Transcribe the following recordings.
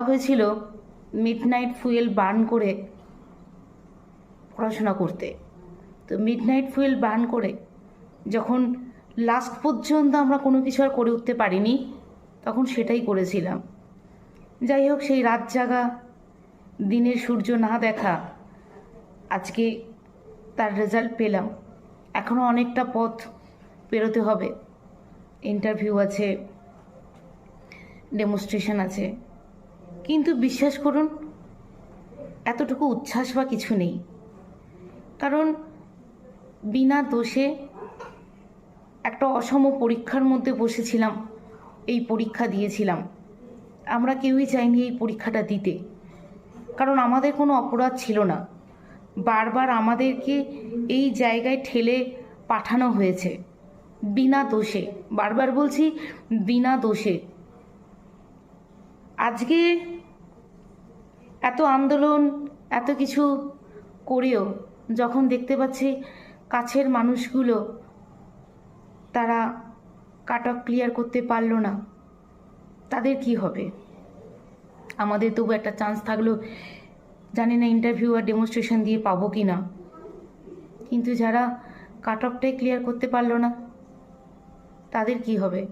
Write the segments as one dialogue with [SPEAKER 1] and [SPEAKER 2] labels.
[SPEAKER 1] হয়েছিল mid night fuel burn করে পড়াশোনা করতে। তো মিড নাইট ফুয়েল বার্ন করে যখন লাস্ট পর্যন্ত আমরা কোনো কিছু আর করে উঠতে পারিনি, তখন সেটাই করেছিলাম। যাই হোক, সেই রাত জাগা, দিনের সূর্য না দেখা, আজকে তার রেজাল্ট পেলাম। এখনও অনেকটা পথ পেরোতে হবে। ইন্টারভিউ আছে ডেমনস্ট্রেশন আছে। কিন্তু বিশ্বাস করুন, এতটুকু উচ্ছ্বাস বা কিছু নেই। কারণ বিনা দোষে একটা অসম পরীক্ষার মধ্যে বসেছিলাম, এই পরীক্ষা দিয়েছিলাম। আমরা কেউই চাইনি এই পরীক্ষাটা দিতে। কারণ আমাদের কোনো অপরাধ ছিল না। বারবার আমাদেরকে এই জায়গায় ঠেলে পাঠানো হয়েছে। বিনা দোষে। বারবার বলছি, বিনা দোষে। আজকে এত আন্দোলন, এত কিছু করেও, যখন দেখতে পাচ্ছি কাছের মানুষগুলো তারা কাট অফ ক্লিয়ার করতে পারল না, তাদের কি হবে? আমাদের তবু একটা চান্স থাকল, জানি না ইন্টারভিউ আর ডেমনস্ট্রেশন দিয়ে পাবো কি না। কিন্তু যারা কাট অফটাই ক্লিয়ার করতে পারল না, তাদের কি হবে?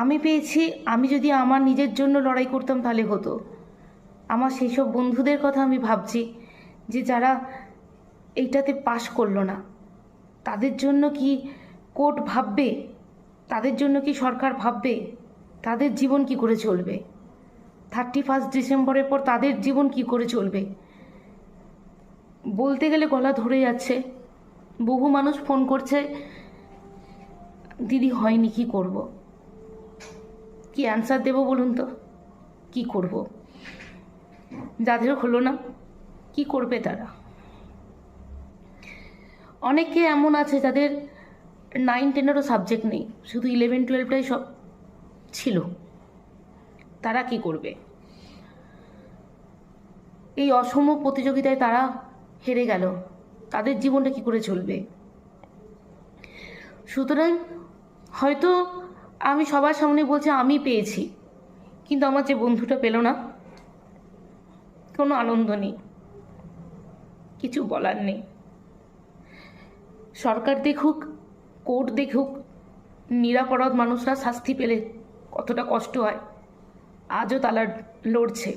[SPEAKER 1] আমি পেয়েছি, আমি যদি আমার নিজের জন্য লড়াই করতাম তাহলে হতো। আমার সেই সব বন্ধুদের কথা আমি ভাবছি যে যারা এইটাতে পাশ করল না। তাদের জন্য কি কোর্ট ভাববে? তাদের জন্য কি সরকার ভাববে? তাদের জীবন কি করে চলবে? থার্টি ফার্স্ট ডিসেম্বরের পর তাদের জীবন কি করে চলবে? বলতে গেলে গলা ধরে যাচ্ছে। বহু মানুষ ফোন করছে, দিদি, হয়নি, কি করব? কি অ্যান্সার দেবো বলুন তো? কি করব? যাদের হলো না, কি করবে তারা? অনেকে এমন আছে যাদের নাইন টেনেরও সাবজেক্ট নেই, শুধু ইলেভেন টুয়েলভটাই সব ছিল। তারা কি করবে? এই অসম প্রতিযোগিতায় তারা হেরে গেল। তাদের জীবনটা কি করে চলবে? সুতরাং হয়তো আমি সবার সামনে বলছি আমি পেয়েছি। কিন্তু আমার যে বন্ধুটা পেল না, কোনো আনন্দ নেই। কিছু বলার নেই। সরকার দেখুক, কোর্ট দেখুক, নিরাপরাধ মানুষরা শাস্তি পেলে কতটা কষ্ট হয়। আজও তারা লড়ছে।